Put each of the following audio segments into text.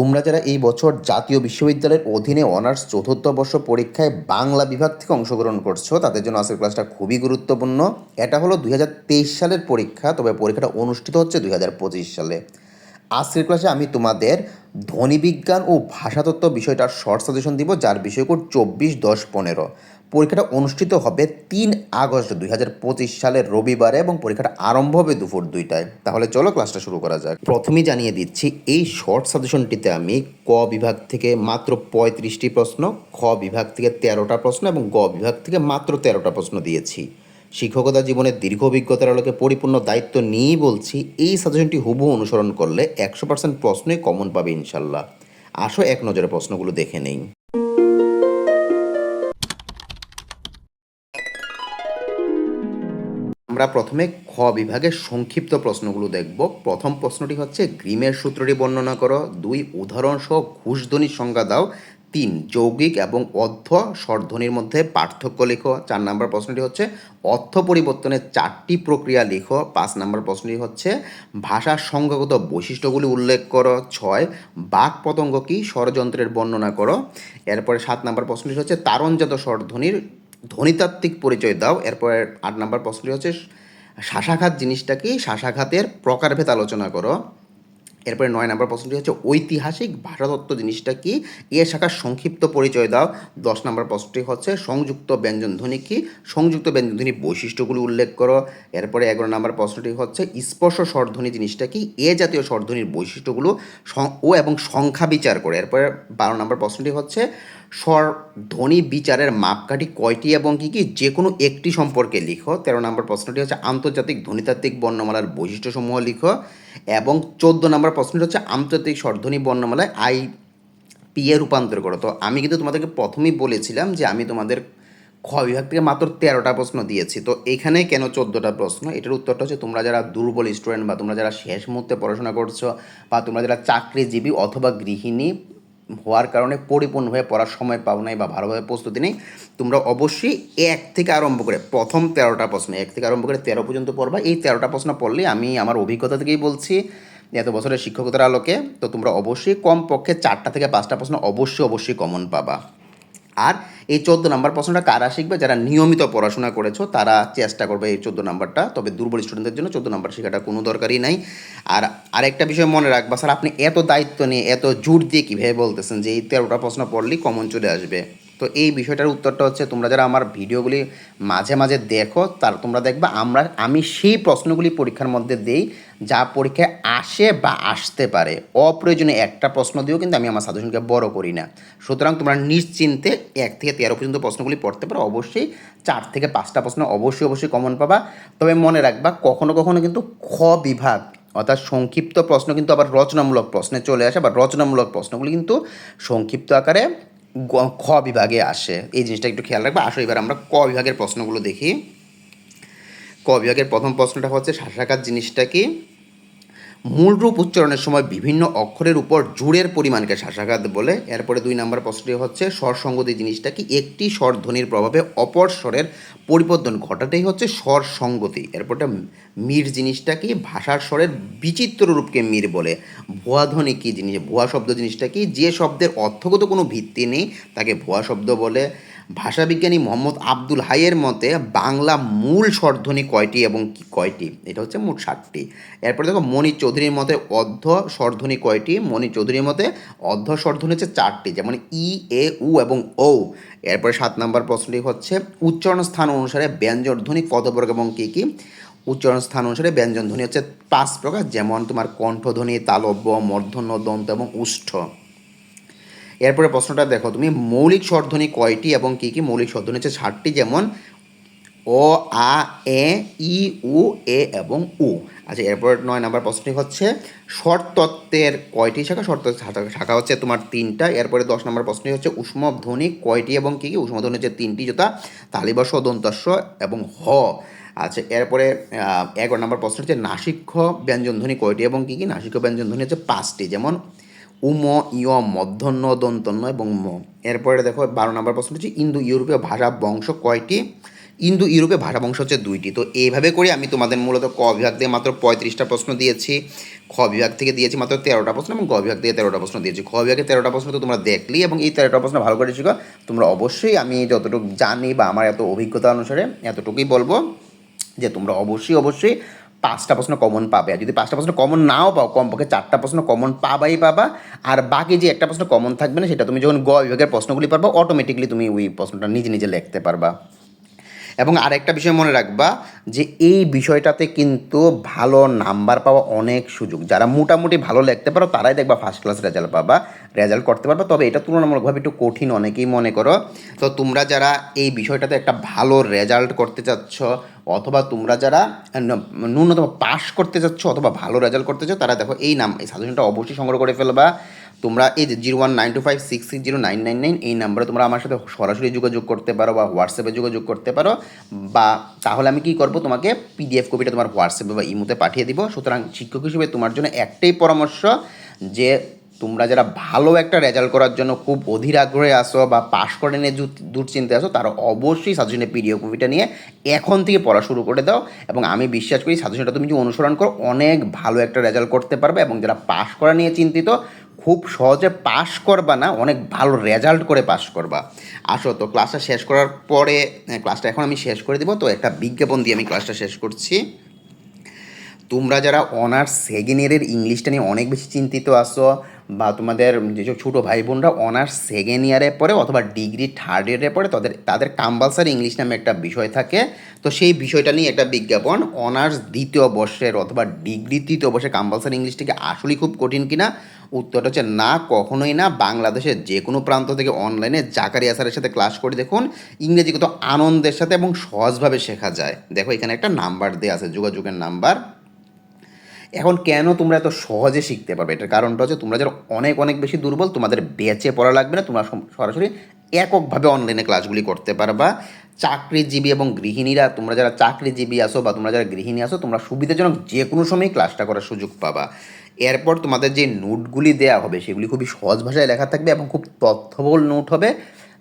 তোমরা যারা এই বছর জাতীয় বিশ্ববিদ্যালয়ের অধীনে অনার্স চতুর্থ বর্ষ পরীক্ষায় বাংলা বিভাগ থেকে অংশগ্রহণ করছ, তাদের জন্য আজকের ক্লাসটা খুবই গুরুত্বপূর্ণ। এটা হলো দুই হাজার তেইশ সালের পরীক্ষা, তবে পরীক্ষাটা অনুষ্ঠিত হচ্ছে দুই হাজার পঁচিশ সালে। আজকের ক্লাসে আমি তোমাদের ধ্বনিবিজ্ঞান ও ভাষাতত্ত্ব বিষয়টার শর্ট সাজেশন দিব, যার বিষয়কোড চব্বিশ দশ পনেরো। পরীক্ষাটা অনুষ্ঠিত হবে তিন আগস্ট দুই হাজার পঁচিশ সালের রবিবারে এবং পরীক্ষাটা আরম্ভ হবে দুপুর দুইটায়। তাহলে চলো ক্লাসটা শুরু করা যাক। প্রথমেই জানিয়ে দিচ্ছি, এই শর্ট সাজেশনটিতে আমি ক বিভাগ থেকে মাত্র পঁয়ত্রিশটি প্রশ্ন, খ বিভাগ থেকে তেরোটা প্রশ্ন এবং গ বিভাগ থেকে মাত্র তেরোটা প্রশ্ন দিয়েছি। শিক্ষকতা জীবনের দীর্ঘ অভিজ্ঞতার আলোকে পরিপূর্ণ দায়িত্ব নিয়েই বলছি, এই সাজেশনটি হুবহু অনুসরণ করলে একশো পার্সেন্ট প্রশ্নই কমন পাবে ইনশাল্লাহ। আসো এক নজরে প্রশ্নগুলো দেখে নেই। আমরা প্রথমে খ বিভাগের সংক্ষিপ্ত প্রশ্নগুলো দেখব। প্রথম প্রশ্নটি হচ্ছে, গ্রিমের সূত্রটি বর্ণনা করো। দুই উদাহরণ সহ ঘুষধ্বনির সংজ্ঞা দাও। তিন, যৌগিক এবং অর্ধ স্বরধ্বনির মধ্যে পার্থক্য লেখো। চার নম্বর প্রশ্নটি হচ্ছে, অর্থ পরিবর্তনের চারটি প্রক্রিয়া লেখো। পাঁচ নম্বর প্রশ্নটি হচ্ছে ভাষার সংখ্যাগত বৈশিষ্ট্যগুলি উল্লেখ করো। ছয়, বাক পতঙ্গ কি? স্বরযন্ত্রের বর্ণনা করো। এরপরে সাত নম্বর প্রশ্নটি হচ্ছে, তারণজাত স্বরধ্বনির ধ্বনিতাত্ত্বিক পরিচয় দাও। এরপরে আট নম্বর প্রশ্নটি হচ্ছে শ্বাসাঘাত জিনিসটা কি? শ্বাসাঘাতের প্রকারভেদ আলোচনা করো। এরপরে নয় নম্বর প্রশ্নটি হচ্ছে, ঐতিহাসিক ভাষাতত্ত্ব জিনিসটা কি? এ শাখার সংক্ষিপ্ত পরিচয় দাও। দশ নম্বর প্রশ্নটি হচ্ছে, সংযুক্ত ব্যঞ্জনধ্বনি কি? সংযুক্ত ব্যঞ্জনধ্বনি বৈশিষ্ট্যগুলি উল্লেখ করো। এরপরে এগারো নম্বর প্রশ্নটি হচ্ছে, স্পর্শ স্বরধ্বনি জিনিসটা কি? এ জাতীয় স্বরধ্বনির বৈশিষ্ট্যগুলো ও এবং সংখ্যা বিচার করে। এরপরে বারো নম্বর প্রশ্নটি হচ্ছে, স্বর ধ্বনি বিচারের মাপকাঠি কয়টি এবং কী কী? যে কোনো একটি সম্পর্কে লিখো। তেরো নম্বর প্রশ্নটি হচ্ছে, আন্তর্জাতিক ধ্বনিতাত্ত্বিক বর্ণমালার বৈশিষ্ট্যসমূহ লিখো। এবং চোদ্দ নম্বর প্রশ্নটি হচ্ছে আন্তর্জাতিক স্বরধ্বনি বর্ণমালায় আই পি এ রূপান্তর করো। তো আমি কিন্তু তোমাদেরকে প্রথমেই বলেছিলাম যে আমি তোমাদের খ বিভাগ থেকে মাত্র তেরোটা প্রশ্ন দিয়েছি। তো এখানে কেন চোদ্দোটা প্রশ্ন? এটার উত্তরটা হচ্ছে তোমরা যারা দুর্বল স্টুডেন্ট বা তোমরা যারা শেষ মুহূর্তে পড়াশোনা করছ বা তোমরা যারা চাকরিজীবী অথবা গৃহিণী হওয়ার কারণে পরিপূর্ণভাবে পড়ার সময় পাও নাই বা ভালোভাবে প্রস্তুতি নেই, তোমরা অবশ্যই এক থেকে আরম্ভ করে প্রথম তেরোটা প্রশ্ন, এক থেকে আরম্ভ করে তেরো পর্যন্ত পড়বা। এই তেরোটা প্রশ্ন পড়লে আমি আমার অভিজ্ঞতা থেকেই বলছি এত বছরের শিক্ষকতার আলোকে, তো তোমরা অবশ্যই কমপক্ষে চারটা থেকে পাঁচটা প্রশ্ন অবশ্যই অবশ্যই কমন পাবা। আর এই চোদ্দ নাম্বার প্রশ্নটা কারা শিখবে? যারা নিয়মিত পড়াশোনা করেছ, তারা চেষ্টা করবে এই চোদ্দ নাম্বারটা। তবে দুর্বল স্টুডেন্টদের জন্য চোদ্দ নাম্বার শেখাটা কোনো দরকারই নাই। আর আরেকটা বিষয় মনে রাখবা, স্যার, আপনি এত দায়িত্ব নিয়ে, এত জোর দিয়ে কীভাবে বলতেছেন যে এই তেরোটা প্রশ্ন পড়লেই কমন চলে আসবে? তো এই বিষয়টার উত্তরটা হচ্ছে, তোমরা যারা আমার ভিডিওগুলি মাঝে মাঝে দেখো, তার তোমরা দেখবা আমরা, আমি সেই প্রশ্নগুলি পরীক্ষার মধ্যে দেই, যা পরীক্ষায় আসে বা আসতে পারে। অপ্রয়োজনীয় একটা প্রশ্ন দিয়েও কিন্তু আমি আমার সাজেশনকে বড় করি না। সুতরাং তোমরা নিশ্চিন্তে এক থেকে তেরো পর্যন্ত প্রশ্নগুলি পড়তে পারো। অবশ্যই চার থেকে পাঁচটা প্রশ্ন অবশ্যই অবশ্যই কমন পাবা। তবে মনে রাখবা, কখনো কখনো কিন্তু খ বিভাগ, অর্থাৎ সংক্ষিপ্ত প্রশ্ন কিন্তু আবার রচনামূলক প্রশ্নে চলে আসে বা রচনামূলক প্রশ্নগুলি কিন্তু সংক্ষিপ্ত আকারে খ বিভাগে আসে। এই জিনিসটা একটু খেয়াল রাখবে। আসো, এবার আমরা ক বিভাগের প্রশ্নগুলো দেখি। ক বিভাগের প্রথম প্রশ্নটা হচ্ছে শাসাকার জিনিসটা কি? মূল রূপ উচ্চারণের সময় বিভিন্ন অক্ষরের উপর জোরের পরিমাণকে শাসাঘাত বলে। এরপরে দুই নম্বর প্রশ্নটি হচ্ছে স্বর সঙ্গতি জিনিসটা কি? একটি স্বর ধ্বনির প্রভাবে অপর স্বরের পরিবর্তন ঘটাটাই হচ্ছে স্বর সঙ্গতি এরপরটা মির জিনিসটা কি? ভাষার স্বরের বিচিত্র রূপকে মির বলে। ভুয়া ধ্বনি কী জিনিস? ভুয়া শব্দ জিনিসটা কি? যে শব্দের অর্থগত কোনো ভিত্তি নেই, তাকে ভুয়া শব্দ বলে। ভাষাবিজ্ঞানী মোহাম্মদ আব্দুল হাইয়ের মতে বাংলা মূল স্বরধ্বনি কয়টি এবং কি কয়টি? এটা হচ্ছে মোট ষাটটি এরপরে দেখো, মণি চৌধুরীর মতে অর্ধ স্বরধ্বনি কয়টি? মণি চৌধুরীর মতে অর্ধ স্বরধ্বনি হচ্ছে চারটি, যেমন ই, এ, উ এবং ও এরপরে সাত নম্বর প্রশ্নটি হচ্ছে, উচ্চারণ স্থান অনুসারে ব্যঞ্জনধ্বনি কত প্রকার এবং কী কী? উচ্চারণ স্থান অনুসারে ব্যঞ্জন ধ্বনি হচ্ছে পাঁচ প্রকার, যেমন তোমার কণ্ঠধ্বনি, তালব্য, মূর্ধন্য, দন্ত এবং উষ্ঠ। এরপরে প্রশ্নটা দেখো, তুমি মৌলিক স্বরধ্বনি কয়টি এবং কী কী মৌলিক স্বরধ্বনি হচ্ছে ষাটটি যেমন ও আ, এ, ই, উ, এ এবং উ। আচ্ছা এরপর নয় নাম্বার প্রশ্নটি হচ্ছে, স্বরতত্ত্বের কয়টি শাখা? স্বরতত্ত্বের শাখা- হচ্ছে তোমার তিনটা। এরপরে দশ নম্বর প্রশ্নটি হচ্ছে, উষ্ম ধ্বনি কয়টি এবং কী কী? উষ্ম ধ্বনি হচ্ছে তিনটি, যথা তালিবর্ষ দন্তস্ব এবং হ। আচ্ছা এরপরে এগারো নম্বর প্রশ্ন হচ্ছে, নাসিক্ষ ব্যঞ্জনধ্বনি কয়টি এবং কী কী? নাসিক্ষ ব্যঞ্জনধ্বনি হচ্ছে পাঁচটি, যেমন উম, ইয় মধ্যন্য দন্তন্য এবং ম। এরপরে দেখো বারো নম্বর প্রশ্ন হচ্ছে, ইন্দো ইউরোপীয় ভাষা বংশ কয়টি? ইন্দো ইউরোপে ভাষা বংশ হচ্ছে দুইটি। তো এইভাবে করে আমি তোমাদের মূলত ক বিভাগ থেকে মাত্র পঁয়ত্রিশটা প্রশ্ন দিয়েছি। খ বিভাগ থেকে দিয়েছি মাত্র তেরোটা প্রশ্ন এবং গ বিভাগ থেকে তেরোটা প্রশ্ন দিয়েছি। খ বিভাগে তেরোটা প্রশ্ন তো তোমরা দেখলি এবং এই তেরোটা প্রশ্ন ভালো করে শিখো। তোমরা অবশ্যই আমি যতটুকু জানি বা আমার এত অভিজ্ঞতা অনুসারে এতটুকুই বলব যে তোমরা অবশ্যই অবশ্যই পাঁচটা প্রশ্ন কমন পাবে। আর যদি পাঁচটা প্রশ্ন কমন নাও পাও, কমপক্ষে চারটা প্রশ্ন কমন পাবাই পাবা। আর বাকি যে একটা প্রশ্ন কমন থাকবে না, সেটা তুমি যখন গ বিভাগের প্রশ্নগুলি পারবা অটোমেটিকলি তুমি ওই প্রশ্নটা নিজে নিজে লিখতে পারবা। এবং আরেকটা বিষয় মনে রাখবা যে এই বিষয়টাতে কিন্তু ভালো নাম্বার পাওয়া অনেক সুযোগ। যারা মোটামুটি ভালো লিখতে পারো, তারাই দেখবা ফার্স্ট ক্লাস রেজাল্ট পাবা রেজাল্ট করতে পারবা। তবে এটা তুলনামূলকভাবে একটু কঠিন অনেকেই মনে করো। তো তোমরা যারা এই বিষয়টাতে একটা ভালো রেজাল্ট করতে চাচ্ছ, অথবা তোমরা যারা ন্যূনতম পাস করতে চাচ্ছ, অথবা ভালো রেজাল্ট করতে চাও তারা দেখো এই নাম, এই সাজেশনটা অবশ্যই সংগ্রহ করে ফেলবা। তোমরা এই যে zero one nine two five six six zero nine nine nine, এই নাম্বারে তোমরা আমার সাথে সরাসরি যোগাযোগ করতে পারো বা হোয়াটসঅ্যাপে যোগাযোগ করতে পারো বা তাহলে আমি কি করব, তোমাকে পিডিএফ কপিটা তোমার হোয়াটসঅ্যাপে বা ইমোতে পাঠিয়ে দিব। সুতরাং শিক্ষক হিসেবে তোমার জন্য একটাই পরামর্শ যে তোমরা যারা ভালো একটা রেজাল্ট করার জন্য খুব অধীর আগ্রহে আসো বা পাশ করে নিয়ে দুশ্চিন্তায় আসো তারা অবশ্যই সাজেশনের পিডিএফ কপিটা নিয়ে এখন থেকে পড়া শুরু করে দাও। এবং আমি বিশ্বাস করি সাজেশনটা তুমি যদি অনুসরণ করো, অনেক ভালো একটা রেজাল্ট করতে পারবে। এবং যারা পাশ করা নিয়ে চিন্তিত খুব সহজে পাশ করবা না অনেক ভালো রেজাল্ট করে পাশ করবা। আসো তো ক্লাসটা শেষ করার পরে হ্যাঁ, ক্লাসটা এখন আমি শেষ করে দেবো। তো একটা বিজ্ঞাপন দিয়ে আমি ক্লাসটা শেষ করছি। তোমরা যারা অনার্স সেকেন্ড ইয়ারের ইংলিশটা নিয়ে অনেক বেশি চিন্তিত আসো বা তোমাদের যেসব ছোটো ভাই বোনরা অনার্স সেকেন্ড ইয়ারে পড়ে অথবা ডিগ্রি থার্ড ইয়ারে পড়ে তাদের তাদের কম্পালসারি ইংলিশ নামে একটা বিষয় থাকে। তো সেই বিষয়টা নিয়ে একটা বিজ্ঞাপন অনার্স দ্বিতীয় বর্ষের অথবা ডিগ্রি তৃতীয় বর্ষের কম্পালসারি ইংলিশটাকে আসলেই খুব কঠিন কিনা উত্তরটা হচ্ছে না, কখনোই না। বাংলাদেশের যে কোনো প্রান্ত থেকে অনলাইনে জাকারিয়া স্যারের সাথে ক্লাস করে দেখুন, ইংরেজি কত আনন্দের সাথে এবং সহজভাবে শেখা যায়। দেখো এখানে একটা নাম্বার দেওয়া আছে, যোগাযোগের নাম্বার এখন কেন তোমরা এত সহজে শিখতে পারবে? এটার কারণটা হচ্ছে তোমরা যারা অনেক অনেক বেশি দুর্বল, তোমাদের বেচে পড়া লাগবে না। তোমরা সরাসরি এককভাবে অনলাইনে ক্লাসগুলি করতে পারবা। চাকরিজীবী এবং গৃহিণীরা, তোমরা যারা চাকরিজীবী আসো বা তোমরা যারা গৃহিণী আসো তোমরা সুবিধাজনক যে কোনো সময় ক্লাসটা করার সুযোগ পাবা। এরপর তোমাদের যে নোটগুলি দেওয়া হবে, সেগুলি খুবই সহজ ভাষায় লেখা থাকবে এবং খুব তথ্যবহুল নোট হবে,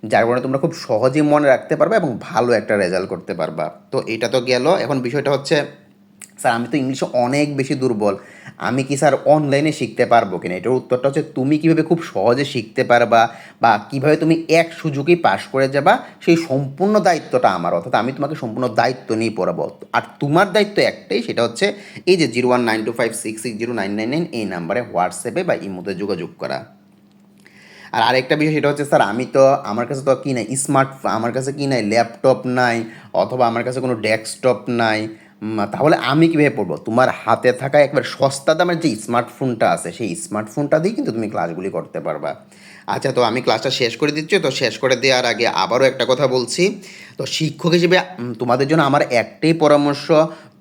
যার কারণে তোমরা খুব সহজেই মনে রাখতে পারবে এবং ভালো একটা রেজাল্ট করতে পারবা। তো এটা তো গেল। এখন বিষয়টা হচ্ছে স্যার, আমি তো ইংলিশে অনেক বেশি দুর্বল। আমি কি স্যার অনলাইনে শিখতে পারব কিনা? এটার উত্তরটা হচ্ছে, তুমি কীভাবে খুব সহজে শিখতে পারবা বা কীভাবে তুমি এক সুযোগেই পাশ করে যাবা, সেই সম্পূর্ণ দায়িত্বটা আমার। অর্থাৎ আমি তোমাকে সম্পূর্ণ দায়িত্ব নিয়ে পড়াবো। আর তোমার দায়িত্ব একটাই, সেটা হচ্ছে এই যে zero one nine two five six six zero nine nine nine এই নাম্বারে হোয়াটসঅ্যাপে বা ইমোতে যোগাযোগ করা। আর আরেকটা বিষয়, সেটা হচ্ছে, স্যার, আমি তো আমার কাছে তো কি নাই, স্মার্ট, আমার কাছে কি নাই, ল্যাপটপ নাই, অথবা আমার কাছে কোনো ডেস্কটপ নাই তাহলে আমি কীভাবে পড়ব? তোমার হাতে থাকা একবার সস্তা দামের যে স্মার্টফোনটা আছে, সেই স্মার্টফোনটা দিয়ে কিন্তু তুমি ক্লাসগুলি করতে পারবা। আচ্ছা তো আমি ক্লাসটা শেষ করে দিচ্ছি, তো শেষ করে দেওয়ার আগে আবারও একটা কথা বলছি। তো শিক্ষক হিসেবে তোমাদের জন্য আমার একটাই পরামর্শ,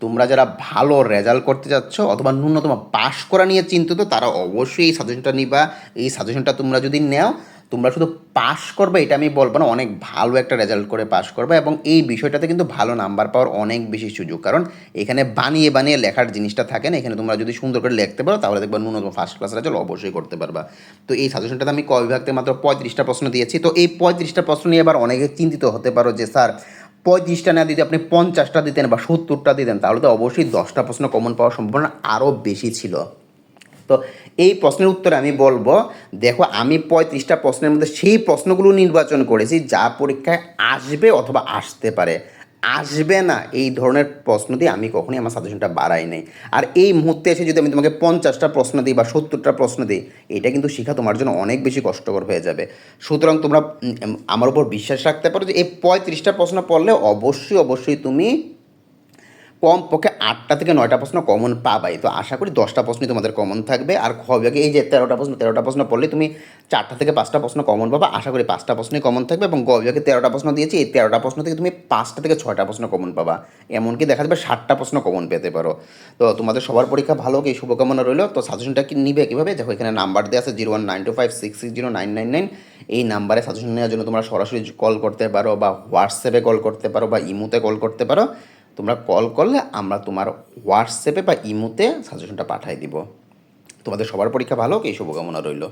তোমরা যারা ভালো রেজাল্ট করতে যাচ্ছ অথবা ন্যূনতম পাশ করা নিয়ে চিন্তিত, তারা অবশ্যই এই সাজেশনটা নিবা। এই সাজেশনটা তোমরা যদি নেও তোমরা শুধু পাস করবে, এটা আমি বলব না, অনেক ভালো একটা রেজাল্ট করে পাস করবে এবং এই বিষয়টাতে কিন্তু ভালো নাম্বার পাওয়ার অনেক বেশি সুযোগ। কারণ এখানে বানিয়ে বানিয়ে লেখার জিনিসটা থাকে না, এখানে তোমরা যদি সুন্দর করে লিখতে পারো, তাহলে দেখবা ন্যূনতম ফার্স্ট ক্লাস রেজাল্ট অবশ্যই করতে পারবা। তো এই সাজেশনটাতে আমি ক বিভাগতে মাত্র পঁয়ত্রিশটা প্রশ্ন দিয়েছি। তো এই পঁয়ত্রিশটা প্রশ্ন নিয়ে এবার অনেকে চিন্তিত হতে পারো যে, স্যার, পঁয়ত্রিশটা না দিতে আপনি পঞ্চাশটা দিতেন বা সত্তরটা দিতেন, তাহলে তো অবশ্যই দশটা প্রশ্ন কমন পাওয়ার সম্ভাবনা আরও বেশি ছিল। তো এই প্রশ্নের উত্তরে আমি বলব, দেখো আমি পঁয়ত্রিশটা প্রশ্নের মধ্যে সেই প্রশ্নগুলো নির্বাচন করেছি যা পরীক্ষায় আসবে অথবা আসতে পারে। আসবে না এই ধরনের প্রশ্ন দিয়ে আমি কখনোই আমার সাজেশনটা বাড়াই নাই। আর এই মুহূর্তে এসে যদি আমি তোমাকে পঞ্চাশটা প্রশ্ন দিই বা সত্তরটা প্রশ্ন দিই, এটা কিন্তু শেখা তোমার জন্য অনেক বেশি কষ্টকর হয়ে যাবে। সুতরাং তোমরা আমার উপর বিশ্বাস রাখতে পারো যে এই পঁয়ত্রিশটা প্রশ্ন পড়লে অবশ্যই অবশ্যই তুমি কম, পক্ষে আটটা থেকে নয়টা প্রশ্ন কমন পাবাই। তো আশা করি দশটা প্রশ্নই তোমাদের কমন থাকবে। আর খ বিভাগে এই যে তেরোটা প্রশ্ন তেরোটা প্রশ্ন পড়লে তুমি চারটা থেকে পাঁচটা প্রশ্ন কমন পাবা। আশা করি পাঁচটা প্রশ্নই কমন থাকবে এবং গ বিভাগে তেরোটা প্রশ্ন দিয়েছি। এই তেরোটা প্রশ্ন থেকে তুমি পাঁচটা থেকে ছয়টা প্রশ্ন কমন পাবা। এমনকি দেখা যাবে ষাটটা প্রশ্ন কমন পেতে পারো। তো তোমাদের সবার পরীক্ষা ভালো এই শুভকামনা রইল। তো সাজেশনটা কি নিবে কীভাবে? দেখো, এখানে নাম্বার দেওয়া আছে zero one nine two five six six zero nine nine nine এই নাম্বারে সাজেশন নেওয়ার জন্য তোমরা সরাসরি কল করতে পারো বা হোয়াটসঅ্যাপে কল করতে পারো বা ইমোতে কল করতে পারো। তোমরা কল করলে আমরা তোমার হোয়াটসঅ্যাপে বা ইমোতে সাজেশনটা পাঠিয়ে দিব। তোমাদের সবার পরীক্ষা ভালো হোক, এই শুভকামনা রইল।